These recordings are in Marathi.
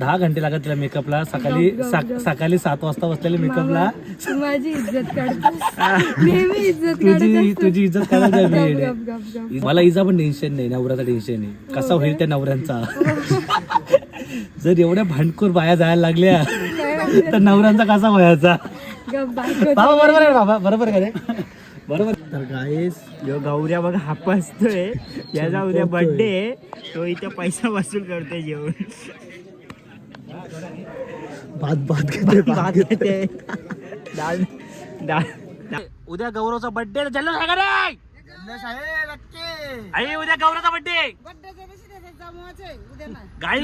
दहा घंटे लागत तिला मेकअपला सकाळी सा-. सकाळी सात वाजता बसलेले मेकअपला तू माझी इज्जत काढतोस. नेहमी इज्जत तुझी काढत तुझी इज्जत करायला गप मी गप गप गप. मला इजा पण टेन्शन नाही नवऱ्याचा टेन्शन आहे कसा होईल त्या नवऱ्यांचा? जर एवढ्या भांडखोर बाया जायला लागल्या तर नवऱ्यांचा कसा व्हायचा? गप बायको बाबा बरोबर आहे बाबा? बरोबर आहे का रे? बरोबर तर गाईस यो गौऱ्या बघा हापासतोय याचा उद्या बर्थडे तो इथे पैसा वसूल करतोय जेवण. भात भात घेते भात डाळ डाळ उद्या गौरवचा बर्थडे जल्लोष आहे का रे आई उद्या गौरवचा बर्थडे गाई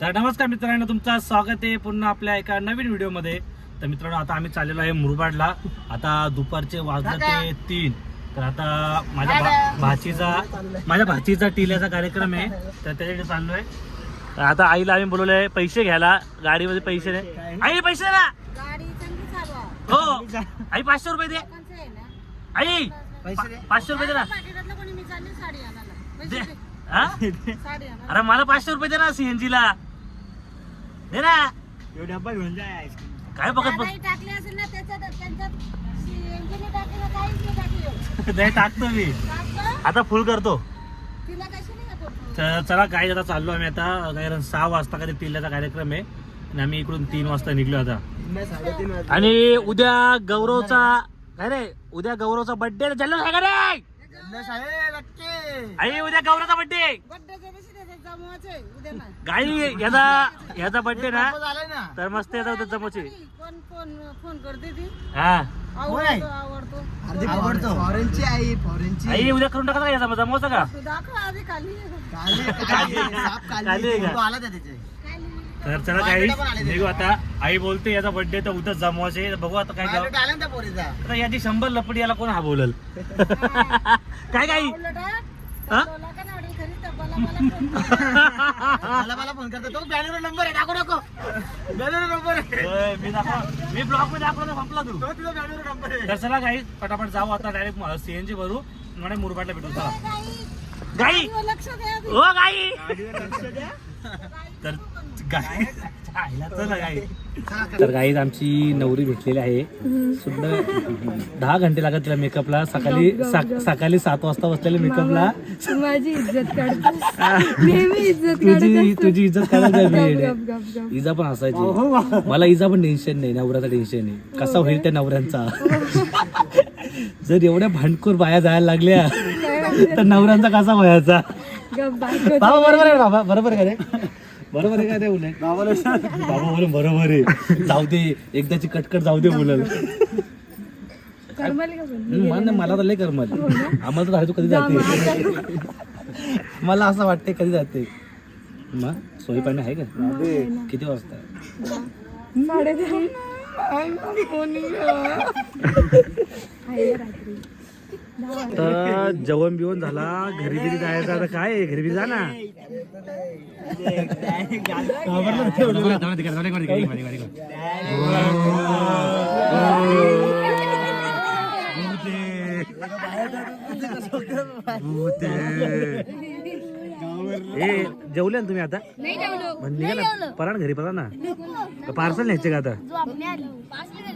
तर नमस्कार मित्रांनो तुमचं स्वागत आहे पुन्हा आपल्या एका नवीन व्हिडिओमध्ये तर मित्रांनो आता आम्ही चाललेलो आहे मुरबाडला. आता दुपारचे वाजले ते तीन. तर आता माझ्या भा- भाचीचा माझ्या भाचीचा टिल्याचा कार्यक्रम आहे. तर त्याच्याकडे चाललोय. तर आता आईला आम्ही बोलवलंय पैसे घ्यायला. गाडीमध्ये पैसे नाही आई पैसे दे ना. हो. आई पाचशे रुपये दे. आई पा- पाचशे रुपये दे ना. दे. हा? अरे मला पाचशे रुपये दे ना सीएनजी ला दे ना. यो डब्बा घेऊन जाय काय बघत बस टाकले असेल ना त्याच्यात त्यांच्यात CNG टाकले ना काहीच नाही टाकले. दे टाकतो मी. आता फुल करतो. नाही तर चला काय आता चाललो आम्ही आता. कारण सहा वाजता कधी टिल्ल्याचा कार्यक्रम आहे. आणि आम्ही इकडून तीन वाजता निघलो आता. आणि उद्या गौरवचा काय रे उद्या गौरवचा आहे. का रे आई उद्या बर्थडे उद्या ना गाई याचा याचा बर्थडे ना? तर मस्त येतात उद्या कोण फोन करते ती? हा. आवडतो आवडतो. फॉरेनची आई फॉरेनची. आई उद्या करून टाका का याचा जमवचा का? खाली. खाली? आला त्या त्याचे. तर चला काही निघू आता. आई बोलते याचा बर्थडे तर उद्या जमवायचे बघू आता काय आता याची शंभर लपडी याला कोण हा बोलल काय काही उलट हा? बोला का नाही घरी डब्बाला मला फोन कर. मला मला फोन करतो. तो बॅनर नंबर आहे. टाकू नको बॅनर नंबर आहे. मी दाखव. मी ब्लॉकमध्ये दाखवलं संपला तू. तो तुझा बॅनर नंबर आहे. तर चला काही पटापट जाऊ आता डायरेक्ट सीएनजी भरू. म्हणे मुरबाटला भेटू चला. गाई. ओ गाई! लक्ष द्या. तर तर गाईज आमची नवरी भेटलेली आहे. सुद्धा दहा घंटे लागत तिला मेकअपला सकाळी सा-. सकाळी सात वाजता बसलेले मेकअपला तू माझी इज्जत काढतोस नेहमी इज्जत तुझी काढत तुझी इज्जत करायला गप मी गप गप गप. इजा पण असायची. मला इजा पण टेन्शन नाही नवऱ्याचा टेन्शन आहे कसा होईल त्या नवऱ्यांचा? जर एवढ्या भांडखोर बाया जायला लागल्या तर नवऱ्यांचा कसा व्हायचा? गप बायको बाबा बरोबर आहे बाबा? बरोबर आहे का रे? बरोबर आहे का ते उलट? बाबा बोलून बरोबर आहे. जाऊ दे एकदाची कटकट जाऊ दे बोलल करमाली का पण हम्म, मला मला तर लय करमल. आम्हाला तर राहतो कधी जाते? मला असं वाटते कधी जाते? मग सोयी पाणी आहे का? किती वाजता? साडेदहा. आहे रात्री. तर जेवण बिवण झाला. घरी बिरी जायचं आता काय आहे? घरी बिरी जा ना. ए जेवले ना तुम्ही आता? मग निघा ना. परा ना घरी परा ना. पार्सल न्यायचे का आता?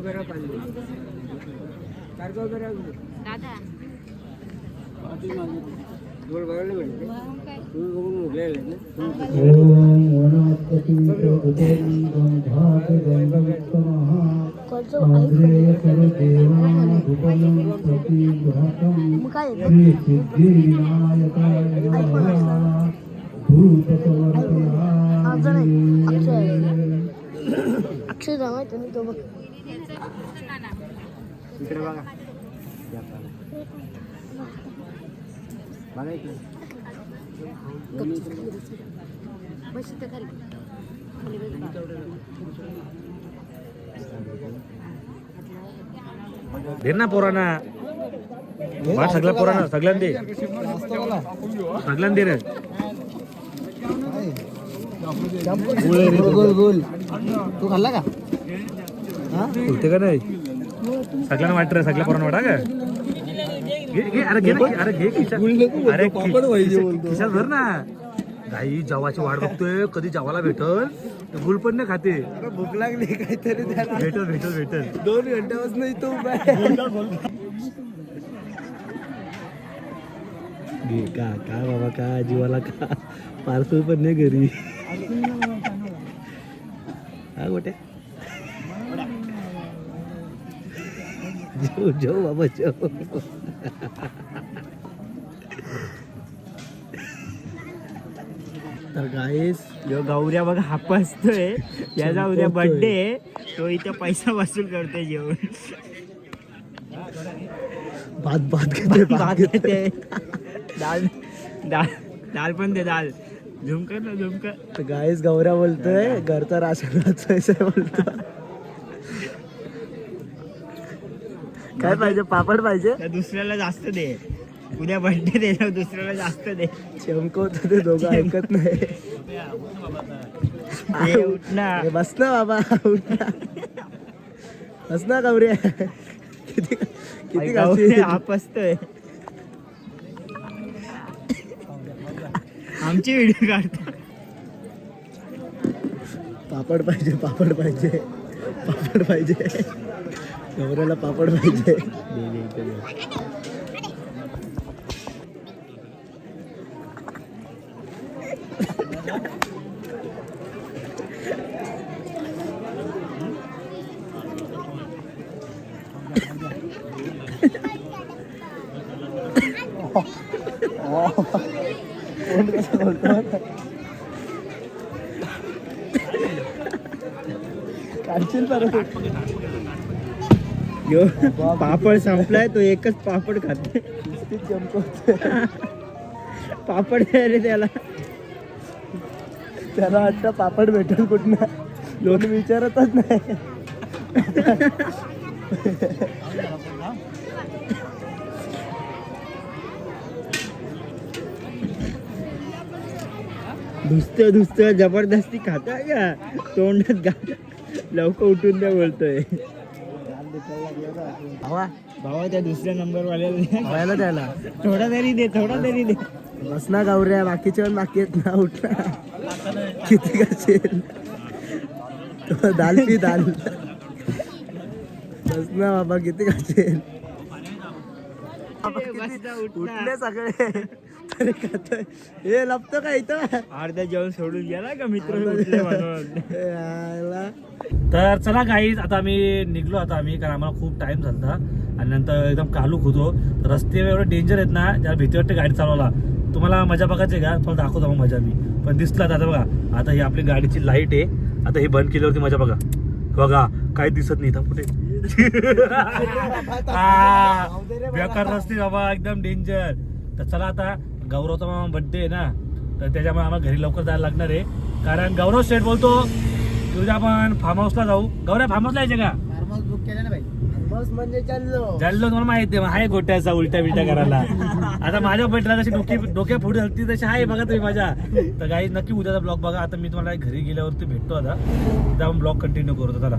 वगैरह कर लो कार्गो वगैरह दादा बोल बगल में बैठ तू को मुगले ले ओम वनस्पति उपदेवं गंधात गंगमः आद्रेय कर देवा भुवनं प्रति भातं श्री सिद्धि विनायकाय नमः धूपकवर्तनाय अक्षय अक्षय दावा तुम्ही तो इकडे बघा या बघा. बघा इकडे दे ना पोरांना वाट सगळ्या पोरांना सगळ्यांना दे सगळ्यांना दे रे गोल गोल तू खाल्ला का होते का नाही? सगळ्यांना वाटत रे सगळ्या पोरांना वाटा का? अरे घे अरे घे खिशात. अरे खि- खिशात भर ना. गाई जवाची वाट बघतोय कधी जवाला भेटल? गुल पण नाही खाते. भूक लागली काहीतरी भेटल भेटल भेटल. दोन घंट्यापासून इथं उभा आहे. घे का का बाबा का जीवाला का? पार्सल पण नाही घरी. हा गोटे जेव जेव बाबा जेव तर गाईस यो गौऱ्या बघा हापसतोय याचा उद्या बर्थडे तो इथं पैसा वसूल करतोय जेवण. भात भात घेते भात घेते. दाल दाल दाल पण दे दाल. झुमकर ना झुमकर गाईस गौऱ्या बोलतोय घरचा राशन वाचवायचं बोलतो काय पाहिजे? पापड पाहिजे? तर दुसऱ्याला जास्त दे. उद्या बर्थडे दे तर दुसऱ्याला जास्त दे. चमकवत ते दोघं ऐकत नाही. ए, उठ ना. ए, बस ना बाबा उठ ना. बस ना गौऱ्या किती किती खाशील? हापसतोय आमची व्हिडिओ काढतो. पापड पाहिजे पापड पाहिजे. पापड पाहिजे. गौऱ्याला पापड पाहिजे दे, दे, इथे दे. कोण कसं बोलतो काढशील परत यो पापड संपलाय तो एकच पापड खाते. पापड रे त्याला. त्याला वाटतं पापड भेटेल कुठनं? लोक विचारतच नाही. धुसतं धुसतं जबरदस्ती खाता का? तोंडात घा लवकर उठून द्या बोलतोय. हवा भावा त्या दुसऱ्या नंबर वाल्याला त्याला थोडा तरी दे थोडा तरी दे. बस ना गावऱ्या बाकीचे पण बाकी आहेत ना उठ. ना किती तो दाल पी दाल. बस ना बाबा किती ना. उठले सगळे. खातोय हे लपतो का इथं? अर्धा जेवण सोडून गेला का मित्र. तर चला गाईज आता आम्ही निघलो आता आम्ही कारण आम्हाला खूप टाइम झाला आणि नंतर एकदम कालूक होतो. रस्ते एवढे डेंजर आहेत ना त्याला भीती वाटते गाडी चालवायला. तुम्हाला मजा बघायची का? तुम्हाला दाखवतो मग मजा मी. पण दिसला आता बघा. आता ही आपली गाडीची लाइट आहे. आता हे बंद केल्यावरती मजा बघा. बघा काही दिसत नाही. इथं कुठे? बेकार रस्ते बाबा एकदम डेंजर तर चला आता गौरवचा बर्थडे आहे ना तर त्याच्यामुळे आम्हाला घरी लवकर जायला लागणार आहे. कारण गौरव शेठ बोलतो की उद्या आपण फार्म हाऊसला जाऊ. गौरव फार्म हाऊसला यायचे का? बस म्हणजे मला माहिती आहे हाय गोट्याचा उलट्या बिलट्या करायला. आता माझ्या बैठला जशी डोकी डोक्या पुढे झाली तशी आहे बघा तुम्ही माझ्या. तर काही नक्की उद्याचा ब्लॉग बघा. आता मी तुम्हाला घरी गेल्यावरती भेटतो आता. उद्या आपण ब्लॉग कंटिन्यू करतो चला.